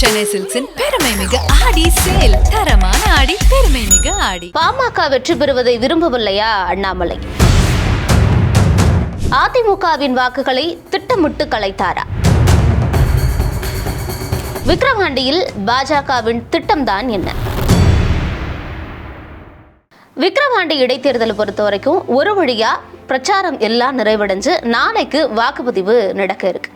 சென்னை சில்க்ஸின் பெருமை மிக ஆடி சேல். தரமான ஆடி பெருமை மிக ஆடி. பாமக வெற்றி பெறுவதை விரும்பவில்லையா அண்ணாமலை? அதிமுகவின் வாக்குகளை திட்டமிட்டு கலைத்தாரா? விக்ரவாண்டியில் பாஜகவின் திட்டம்தான் என்ன? விக்ரவாண்டி இடைத்தேர்தலை பொறுத்த வரைக்கும் ஒரு வழியா பிரச்சாரம் எல்லாம் நிறைவடைஞ்சு நாளைக்கு வாக்குப்பதிவு நடக்க இருக்கு.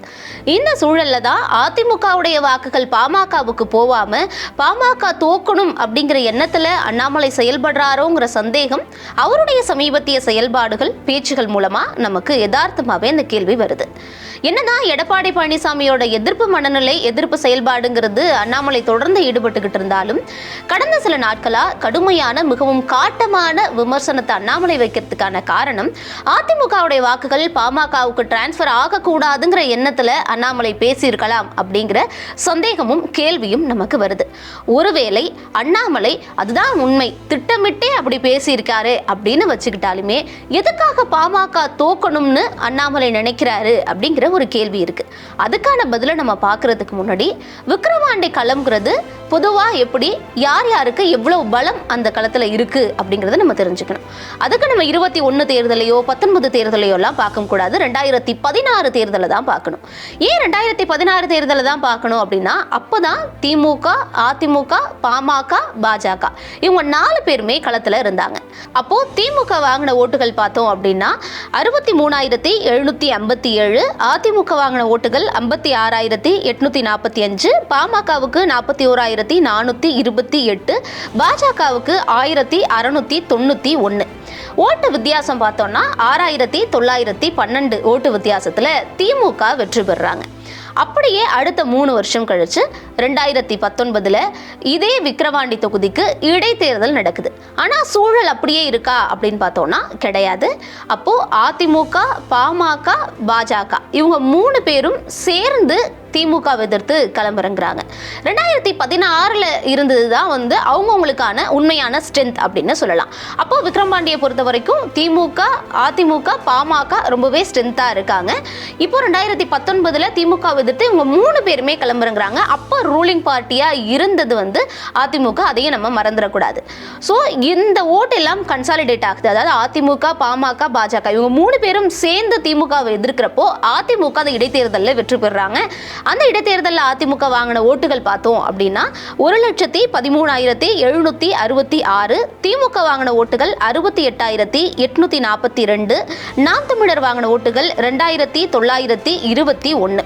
இந்த சூழல்ல தான் அதிமுகவுடைய வாக்குகள் பாமகவுக்கு போவாம பாமக தோக்கணும் அப்படிங்கிற எண்ணத்துல அண்ணாமலை செயல்படுறாரோங்கிற சந்தேகம் அவருடைய சமீபத்திய செயல்பாடுகள் பேச்சுகள் மூலமா நமக்கு யதார்த்தமாவே இந்த கேள்வி வருது. என்னன்னா எடப்பாடி பழனிசாமியோட எதிர்ப்பு மனநிலை எதிர்ப்பு செயல்பாடுங்கிறது அண்ணாமலை தொடர்ந்து ஈடுபட்டுக்கிட்டு இருந்தாலும் கடந்த சில நாட்களா கடுமையான மிகவும் காட்டமான விமர்சனத்தை அண்ணாமலை வைக்கிறதுக்கான காரணம் அதிமுகவுடைய வாக்குகள் பாமகவுக்கு டிரான்ஸ்ஃபர் ஆகக்கூடாதுங்கிற எண்ணத்தில் அண்ணாமலை பேசியிருக்கலாம் அப்படிங்கிற சந்தேகமும் கேள்வியும் நமக்கு வருது. ஒருவேளை அண்ணாமலை அதுதான் உண்மை திட்டமிட்டே அப்படி பேசியிருக்காரு அப்படின்னு வச்சுக்கிட்டாலுமே எதுக்காக பாமக தோக்கணும்னு அண்ணாமலை நினைக்கிறாரு அப்படிங்கிற ஒரு கேள்வி இருக்கு. அதுக்கான பதிலை நம்ம பார்க்கறதுக்கு முன்னாடி விக்ரவாண்டி களம்ங்கிறது பொதுவாக எப்படி யார் யாருக்கு எவ்வளோ பலம் அந்த களத்தில் இருக்குது அப்படிங்கிறத நம்ம தெரிஞ்சுக்கணும். அதுக்கு நம்ம இருபத்தி ஒன்று தேர்தலையோ பத்தொன்பது தேர்தலையோ எல்லாம் ரெண்டாயிரத்தி பதினாறு தேர்தலை தான் பார்க்கணும். ஏன் ரெண்டாயிரத்தி பதினாறு தேர்தலை தான் பார்க்கணும் அப்படின்னா அப்போ தான் திமுக அதிமுக பாமக பாஜக இவங்க நாலு பேருமே களத்தில் இருந்தாங்க. அப்போ திமுக வாங்கின ஓட்டுகள் பார்த்தோம் அப்படின்னா அறுபத்தி மூணாயிரத்தி எழுநூற்றி ஐம்பத்தி ஏழு அதிமுக வாங்கின ஓட்டுகள் ஐம்பத்தி ஆறாயிரத்தி எட்நூற்றி நாற்பத்தி அஞ்சு பாமகவுக்கு நாற்பத்தி ஓராயிரத்தி நானூற்றி இருபத்தி எட்டு பாஜகவுக்கு ஆயிரத்தி அறநூற்றி தொண்ணூற்றி ஒன்று ஓட்டு வித்தியாசம் பார்த்தோம்னா ஆறாயிரத்தி தொள்ளாயிரத்தி பன்னெண்டு ஓட்டு வித்தியாசத்தில் திமுக வெற்றி பெறுறாங்க அப்படியே அடுத்த மூணு வருஷம் கழிச்சு ரெண்டாயிரத்தி பத்தொன்பதுல இதே விக்கிரவாண்டி தொகுதிக்கு இடைத்தேர்தல் நடக்குது. ஆனா சூழல் அப்படியே இருக்கா அப்படின்னு பார்த்தோம்னா கிடையாது. அப்போ அதிமுக பாமக பாஜக இவங்க மூணு பேரும் சேர்ந்து திமுக எதிர்த்து கிளம்புறங்கிறாங்க. ரெண்டாயிரத்தி பதினாறுல இருந்தது தான் வந்து அவங்கவுங்களுக்கான உண்மையான ஸ்ட்ரென்த் அப்படின்னு சொல்லலாம். அப்போ விக்ரம்பாண்டியை பொறுத்த வரைக்கும் திமுக அதிமுக பாமக ரொம்பவே ஸ்ட்ரென்த்தாக இருக்காங்க. இப்போ ரெண்டாயிரத்தி பத்தொன்பதுல திமுக எதிர்த்து இவங்க மூணு பேருமே கிளம்புறங்கிறாங்க. அப்போ ரூலிங் பார்ட்டியாக இருந்தது வந்து அதிமுக. அதையும் நம்ம மறந்துடக்கூடாது. ஸோ இந்த ஓட்டு எல்லாம் கன்சாலிடேட் ஆகுது. அதாவது அதிமுக பாமக பாஜக இவங்க மூணு பேரும் சேர்ந்து திமுகவை எதிர்க்கிறப்போ அதிமுக அந்த இடைத்தேர்தலில் வெற்றி பெறுறாங்க அந்த இடைத்தேர்தலில் அதிமுக வாங்கின ஓட்டுகள் பார்த்தோம் அப்படின்னா ஒரு லட்சத்தி பதிமூணாயிரத்தி எழுநூத்தி அறுபத்தி ஆறு திமுக வாங்கின ஓட்டுகள் அறுபத்தி எட்டாயிரத்தி எட்நூத்தி நாற்பத்தி ரெண்டு நாம் தமிழர் வாங்கின ஓட்டுகள் ரெண்டாயிரத்தி தொள்ளாயிரத்தி இருபத்தி ஒன்று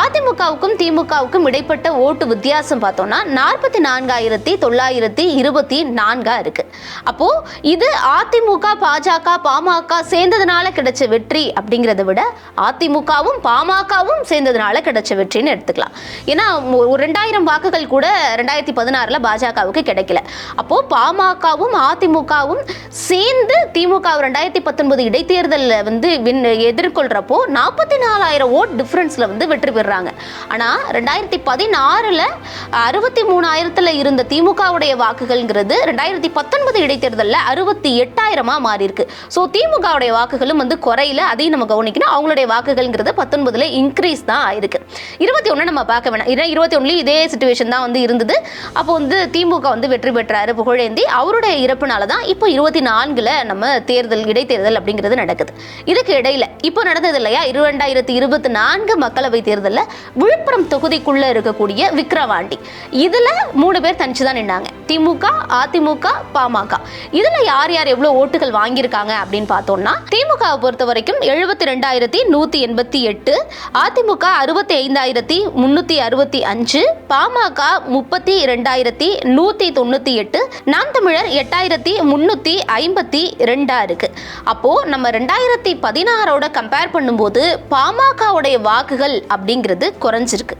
அதிமுகவுக்கும் திமுகவுக்கும் இடைப்பட்ட ஓட்டு வித்தியாசம் பார்த்தோம்னா நாற்பத்தி நான்காயிரத்தி தொள்ளாயிரத்தி இருபத்தி நான்கா இருக்கு. அப்போ இது அதிமுக பாஜக பாமக சேர்ந்ததுனால கிடைச்ச வெற்றி அப்படிங்கிறத விட அதிமுகவும் பாமகவும் சேர்ந்ததுனால கிடைச்ச வெற்றின்னு எடுத்துக்கலாம். ஏன்னா ஒரு ரெண்டாயிரம் வாக்குகள் கூட ரெண்டாயிரத்தி பதினாறுல பாஜகவுக்கு கிடைக்கல. அப்போ பாமகவும் அதிமுகவும் சேர்ந்து திமுக ரெண்டாயிரத்தி பத்தொன்பது இடைத்தேர்தலில் வந்து எதிர்கொள்றப்போ நாற்பத்தி நாலாயிரம் ஓட் டிஃபரன்ஸ்ல வந்து வெற்றி பெறுறாங்க ஆனா ரெண்டாயிரத்தி பதினாறுல அறுபத்தி மூணாயிரத்துல இருந்த திமுகவுடைய வாக்குகள்ங்கிறது ரெண்டாயிரத்தி பத்தொன்பது இடைத்தேர்தலில் அறுபத்தி எட்டாயிரமா மாறி இருக்கு ஸோ திமுகவுடைய வாக்குகளும் வந்து குறையில அதையும் நம்ம கவனிக்கணும். அவங்களுடைய வாக்குகள்ங்கிறது பத்தொன்பதுல இன்க்ரீஸ் தான் ஆயிருக்கு. இருபத்தி ஒன்று நம்ம பார்க்க வேணாம். ஏன்னா இருபத்தி ஒன்றுலேயும் இதே சுச்சுவேஷன் தான் வந்து இருந்தது. அப்போ வந்து திமுக வந்து வெற்றி பெற்றாரு புகழேந்தி. அவருடைய இறப்புனால தான் இப்போ இருபத்தி நான்குல நம்ம தேர்தல் இடைத்தேர்தல் அப்படிங்கிறது நடக்குது. இதுக்கு இடையில இப்போ நடந்தது இல்லையா? இரண்டாயிரத்தி இருபத்தி நான்கு மக்களவை தேர்தல் தேர்தலில் விழுப்புரம் தொகுதிக்குள்ள இருக்கக்கூடிய விக்ரவாண்டி இதுல மூணு பேர் தனிச்சு தான் நின்னாங்க. திமுக அதிமுக பாமக. இதுல யார் யார் எவ்வளவு ஓட்டுகள் வாங்கியிருக்காங்க அப்படின்னு பார்த்தோம்னா திமுகவை பொறுத்த வரைக்கும் எழுபத்தி ரெண்டாயிரத்தி நூத்தி எண்பத்தி எட்டு அதிமுக அறுபத்தி ஐந்தாயிரத்தி முன்னூத்தி அறுபத்தி அஞ்சு பாமக முப்பத்தி ரெண்டாயிரத்தி நூத்தி தொண்ணூத்தி எட்டு நாம் தமிழர் எட்டாயிரத்தி முன்னூத்தி ஐம்பத்தி ரெண்டா இருக்கு. அப்போ நம்ம ரெண்டாயிரத்தி பதினாறோட கம்பேர் பண்ணும்போது பாமகவுடைய வாக்குகள் அப்படிங்கிறது குறைஞ்சிருக்கு.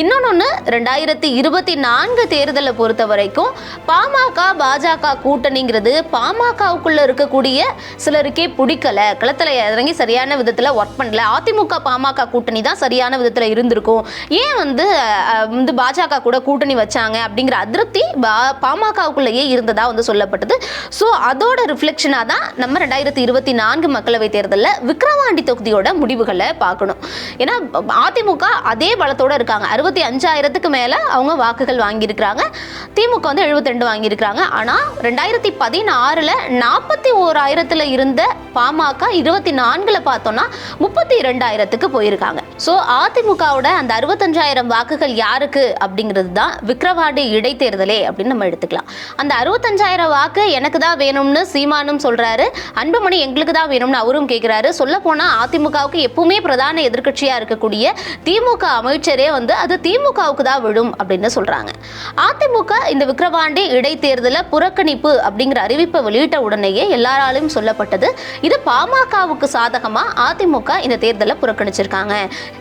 இன்னொன்று ரெண்டாயிரத்தி இருபத்தி நான்கு தேர்தலை பொறுத்த வரைக்கும் பாமக பாஜக கூட்டணிங்கிறது பாமகவுக்குள்ள இருக்கக்கூடிய சிலருக்கே பிடிக்கல. களத்துல இறங்கி சரியான விதத்தில் ஒர்க் பண்ணல. அதிமுக பாமக கூட்டணி தான் சரியான விதத்துல இருந்திருக்கும். ஏன் வந்து வந்து பாஜக கூட கூட்டணி வச்சாங்க அப்படிங்கிற அதிருப்தி பா- பாமகவுக்குள்ளேயே இருந்ததா வந்து சொல்லப்பட்டது. ஸோ அதோட ரிஃப்ளெக்ஷனாக தான் நம்ம ரெண்டாயிரத்தி இருபத்தி நான்கு மக்களவை தேர்தலில் விக்ரவாண்டி தொகுதியோட முடிவுகளை பார்க்கணும். ஏன்னா அதிமுக அதே பலத்தோட இருக்காங்க. அறுபத்தி அஞ்சாயிரத்துக்கு மேலே அவங்க வாக்குகள் வாங்கியிருக்கிறாங்க. திமுக வந்து 72 ரெண்டு வாங்கியிருக்கிறாங்க. ஆனால் ரெண்டாயிரத்தி பதினாறில் நாற்பத்தி ஓராயிரத்தில் இருந்த பாமக இருபத்தி நான்கில் பார்த்தோம்னா முப்பத்தி இரண்டாயிரத்துக்கு போயிருக்காங்க. ஸோ அதிமுகவோட அந்த அறுபத்தஞ்சாயிரம் வாக்குகள் யாருக்கு அப்படிங்கிறது தான் விக்ரவாண்டி இடைத்தேர்தலே அப்படின்னு நம்ம எடுத்துக்கலாம். அந்த அறுபத்தஞ்சாயிரம் வாக்கு எனக்கு தான் வேணும்னு சீமானும் சொல்கிறாரு அன்புமணி எங்களுக்கு தான் வேணும்னு அவரும் கேட்குறாரு சொல்ல போனா அதிமுகவுக்கு எப்பவுமே பிரதான எதிர்கட்சியாக இருக்கக்கூடிய திமுக அமைச்சரே வந்து அது திமுகவுக்கு தான் விழும் அப்படின்னு சொல்கிறாங்க அதிமுக இந்த விக்கிரவாண்டி இடைத்தேர்தல புறக்கணிப்பு அப்படிங்கிற அறிவிப்பை வெளியிட்ட உடனேயே எல்லாராலையும் சொல்லப்பட்டது. இது பாமகவுக்கு சாதகமா? அதிமுக இந்த தேர்தலை புறக்கணிச்சிருக்காங்க.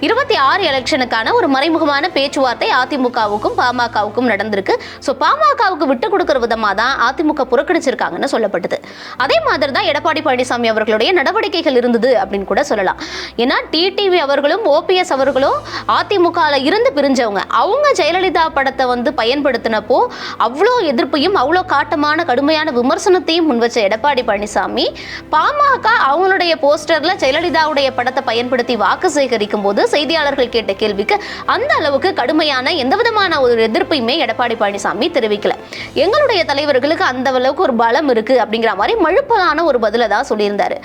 இருபத்தி ஆறு எலெக்ஷனுக்கான ஒரு மறைமுகமான பேச்சுவார்த்தை அதிமுகவுக்கும் பாமகவுக்கும் நடந்திருக்கு. ஸோ பாமகவுக்கு விட்டு கொடுக்கிற விதமாக தான் அதிமுக புறக்கணிச்சிருக்காங்கன்னு சொல்லப்பட்டது. அதே மாதிரி தான் எடப்பாடி பழனிசாமி அவர்களுடைய நடவடிக்கைகள் இருந்தது அப்படின்னு கூட சொல்லலாம். ஏன்னா டிடிவி அவர்களும் ஓபிஎஸ் அவர்களும் அதிமுகவில் இருந்து பிரிஞ்சவங்க. அவங்க ஜெயலலிதா படத்தை வந்து பயன்படுத்தினப்போ அவ்வளோ எதிர்ப்பையும் அவ்வளோ காட்டமான கடுமையான விமர்சனத்தையும் முன்வச்ச எடப்பாடி பழனிசாமி பாமக அவங்களுடைய போஸ்டர்ல ஜெயலலிதாவுடைய படத்தை பயன்படுத்தி வாக்கு சேகரிக்கும் போது செய்தியாளர்கள் கேட்ட கேள்விக்கு அந்த அளவுக்கு கடுமையான எந்த விதமான ஒரு எதிர்ப்பையுமே எடப்பாடி பழனிசாமி தெரிவிக்கல. எங்களுடைய தலைவர்களுக்கு அந்த அளவுக்கு ஒரு பலம் இருக்கு அப்படிங்கிற மாதிரி மழுப்பலான ஒரு பதிலை தான் சொல்லியிருந்தாரு.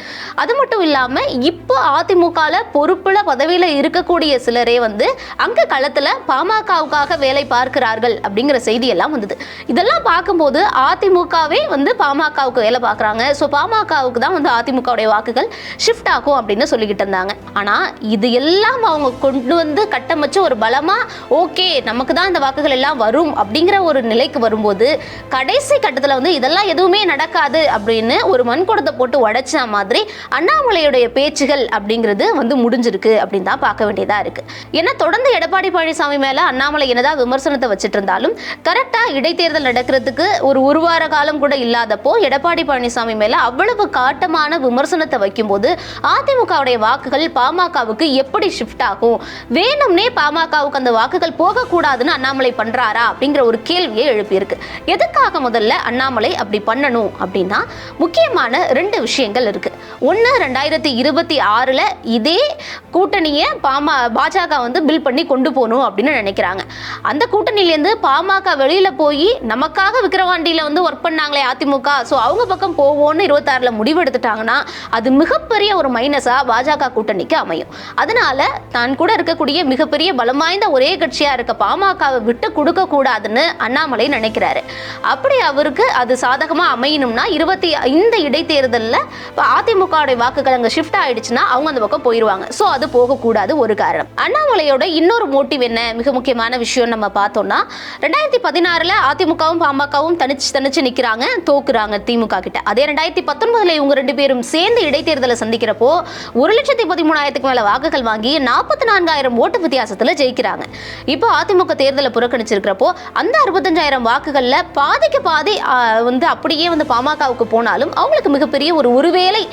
அது மட்டும் இல்லாம இப்போ அதிமுகல பொறுப்புல பதவியில இருக்கக்கூடிய சிலரே வந்து அங்க களத்துல பாமகவுக்காக வேலை பார்க்கிறார்கள் அப்படிங்கிற செய்தி எல்லாம் வந்தது இதெல்லாம் பார்க்கும்போது அதிமுகவே வந்து பாமகவுக்கு வேலை பார்க்குறாங்க. ஸோ பாமகவுக்கு தான் வந்து அதிமுகவுடைய வாக்குகள் ஷிஃப்ட் ஆகும் அப்படின்னு சொல்லிக்கிட்டு இருந்தாங்க. ஆனால் இது எல்லாம் அவங்க கொண்டு வந்து கட்டமைச்சு ஒரு பலமாக ஓகே நமக்கு தான் இந்த வாக்குகள் எல்லாம் வரும் அப்படிங்கிற ஒரு நிலைக்கு வரும்போது கடைசி கட்டத்தில் வந்து இதெல்லாம் எதுவுமே நடக்காது அப்படின்னு ஒரு மண்குடத்தை போட்டு உடைச்ச மாதிரி அண்ணாமலையுடைய பேச்சுகள் அப்படிங்கிறது வந்து முடிஞ்சிருக்கு அப்படின்னு தான் பார்க்க வேண்டியதாக இருக்குது ஏன்னா தொடர்ந்து எடப்பாடி பழனிசாமி மேலே அண்ணாமலை என்னதான் விமர்சனத்தை வச்சுட்டு இருந்தாலும் கரெக்டாக இடைத்தேர்தல் நடக்கிறதுக்கு ஒரு ஒரு வார காலம் கூட இல்லாதப்போ எடப்பாடி பழனிசாமி மேல அவ்வளவு காட்டமான விமர்சனத்தை வைக்கும்போது அதிமுகவுடைய வாக்குகள் பாமகவுக்கு எப்படி ஷிஃப்ட் ஆகும்? வேணும்னே பாமகவுக்கு அந்த வாக்குகள் போகக்கூடாதுன்னு அண்ணாமலை பண்றாரா? அப்படிங்கிற ஒரு கேள்வியை எழுப்பியிருக்கு. எதுக்காக முதல்ல அண்ணாமலை அப்படி பண்ணணும் அப்படின்னா முக்கியமான ரெண்டு விஷயங்கள் இருக்கு. ஒன்று ரெண்டாயிரத்தி இருபத்தி ஆறில் இதே கூட்டணியை பாமா பாஜக வந்து பில் பண்ணி கொண்டு போகணும் அப்படின்னு நினைக்கிறாங்க. அந்த கூட்டணியிலேருந்து பாமக வெளியில் போய் நமக்காக விக்கிரவாண்டியில் வந்து ஒர்க் பண்ணாங்களே அதிமுக. ஸோ அவங்க பக்கம் போவோம்னு இருபத்தாறில் முடிவெடுத்துட்டாங்கன்னா அது மிகப்பெரிய ஒரு மைனஸாக பாஜக கூட்டணிக்கு அமையும். அதனால தான் கூட இருக்கக்கூடிய மிகப்பெரிய பலம் வாய்ந்த ஒரே கட்சியாக இருக்க பாமகவை விட்டு கொடுக்க கூடாதுன்னு அண்ணாமலை நினைக்கிறாரு. அப்படி அவருக்கு அது சாதகமாக அமையணும்னா இருபத்தி இந்த இடைத்தேர்தலில் இப்போ அதிமுகவுடைய வாக்குகள் அங்கே ஷிஃப்ட் ஆயிடுச்சுன்னா அவங்க அந்த பக்கம் போயிடுவாங்க ஸோ அது போகக்கூடாது ஒரு காரணம். அண்ணாமலையோட இன்னொரு மோட்டிவ் என்ன? மிக முக்கியமான விஷயம் நம்ம பார்த்தோம்னா ரெண்டாயிரத்தி பதினாறில் அதிமுக திமுகவும் பாமகவும் தனிச்சு தனிச்சு நிற்கிறாங்க தோக்குறாங்க திமுக கிட்ட. அதே ரெண்டாயிரத்தி பத்தொன்பதுல இவங்க ரெண்டு பேரும் சேர்ந்து இடைத்தேர்தலை சந்திக்கிறப்போ ஒரு லட்சத்தி பதிமூணாயிரத்துக்கு மேல வாக்குகள் வாங்கி நாற்பத்தி நான்காயிரம் ஓட்டு வித்தியாசத்துல ஜெயிக்கிறாங்க. இப்போ அதிமுக தேர்தலை புறக்கணிச்சிருக்கிறப்போ அந்த அறுபத்தஞ்சாயிரம் வாக்குகள்ல பாதிக்கு பாதி வந்து அப்படியே வந்து பாமகவுக்கு போனாலும் அவங்களுக்கு மிகப்பெரிய ஒரு ஒருவேளை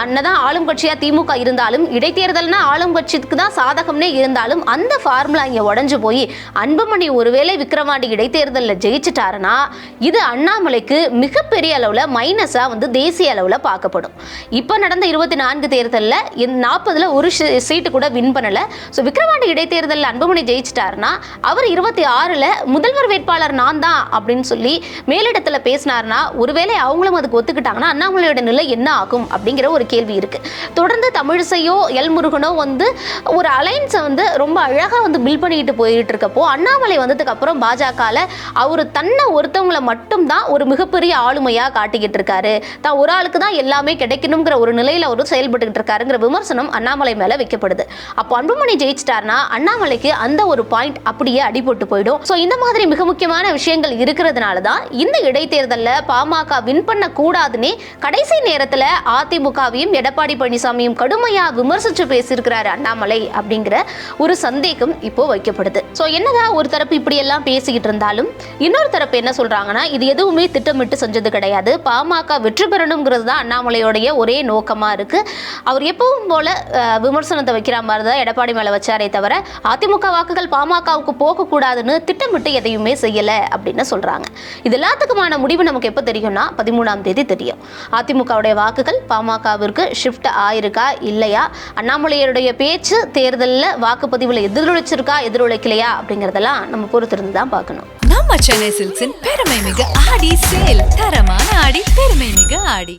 அன்னதான் ஆளும் கட்சியா திமுக இருந்தாலும் இடைத்தேர்தல்னா ஆளும் கட்சிக்கு தான் சாதகம்னே இருந்தாலும் அந்த ஃபார்முலா இங்க உடஞ்சு போய் அன்புமணி ஒருவேளை விக்ரவாண்டி இடைத்தேர்தலில் ஜெயிச்சிட்டாருன்னா இது அண்ணாமலைக்கு மிகப்பெரிய அளவில் மைனஸாக வந்து தேசிய அளவில் பார்க்கப்படும். இப்போ நடந்த இருபத்தி நான்கு தேர்தலில் நாற்பதுல ஒரு சீட்டு கூட வின் பண்ணலை. ஸோ விக்ரவாண்டி இடைத்தேர்தலில் அன்புமணி ஜெயிச்சிட்டாருன்னா அவர் இருபத்தி ஆறில் முதல்வர் வேட்பாளர் நான் தான் அப்படின்னு சொல்லி மேலிடத்தில் பேசினார்னா ஒருவேளை அவங்களும் அதுக்கு ஒத்துக்கிட்டாங்கன்னா அண்ணாமலையோட நிலை என்ன ஆகும் அப்படிங்கிற ஒரு கேள்வி இருக்கு. தொடர்ந்து தமிழிசையோ எல் முருகனோ வந்து ஒரு அலைன்ஸை வந்து ரொம்ப அழகாக வந்து பில் பண்ணிட்டு போயிட்டு இருக்கப்போ அண்ணாமலை வந்ததுக்கு அப்புறம் பாஜகவில் அவர் தன்னை ஒருத்தவங்களை மட்டும்தான் ஒரு மிகப்பெரிய ஆளுமையாக காட்டிக்கிட்டு இருக்காரு தான் ஒரு ஆளுக்கு தான் எல்லாமே கிடைக்கணுங்கிற ஒரு நிலையில் அவர் செயல்பட்டுக்கிட்டு இருக்காருங்கிற விமர்சனம் அண்ணாமலை மேலே வைக்கப்படுது. அப்போ அன்புமணி ஜெயிச்சிட்டாருன்னா அண்ணாமலைக்கு அந்த ஒரு பாயிண்ட் அப்படியே அடிபட்டு போயிடும். ஸோ இந்த மாதிரி மிக முக்கியமான விஷயங்கள் இருக்கிறதுனால தான் இந்த இடைத்தேர்தலில் பாமக வின் பண்ணக்கூடாதுன்னே கடைசி நேரத்தில் அதிமுகவையும் எடப்பாடி பழனிசாமியும் கடுமையாக விமர்சித்து பேசியிருக்கிறாரு அண்ணாமலை அப்படிங்கிற ஒரு சந்தேகம் இப்போ வைக்கப்படுது. ஸோ என்னதான் ஒரு தரப்பு இப்படியெல்லாம் பேசிக்கிட்டு இருந்தாலும் இன்னொரு தரப்பு என்ன சொல்றாங்கன்னா இது எதுவுமே திட்டமிட்டு செஞ்சது கிடையாது. பாமக வெற்றி பெறணுங்கிறது தான் அண்ணாமலையோடைய ஒரே நோக்கமா இருக்கு. அவர் எப்பவும் போல விமர்சனத்தை வைக்கிற மாதிரி தான் எடப்பாடி மேல வச்சாரே தவிர அதிமுக வாக்குகள் பாமகவுக்கு போகக்கூடாதுன்னு திட்டமிட்டு எதையுமே செய்யல அப்படின்னு சொல்றாங்க. இது எல்லாத்துக்குமான முடிவு நமக்கு எப்போ தெரியும்னா பதிமூணாம் தேதி தெரியும். அதிமுகவுடைய வாக்குகள் பாமகவிற்கு ஷிஃப்ட் ஆயிருக்கா இல்லையா? அண்ணாமலையருடைய பேச்சு தேர்தலில் வாக்குப்பதிவில் எதிரொலிச்சிருக்கா எதிரொலிக்கலையா அப்படிங்கிறதெல்லாம் நம்ம பொறுத்திருந்து தான் பார்க்கணும். நம்ம சென்னை சில்க்ஸின் பெருமை மிக ஆடி சேல். தரமான ஆடி பெருமை மிக ஆடி.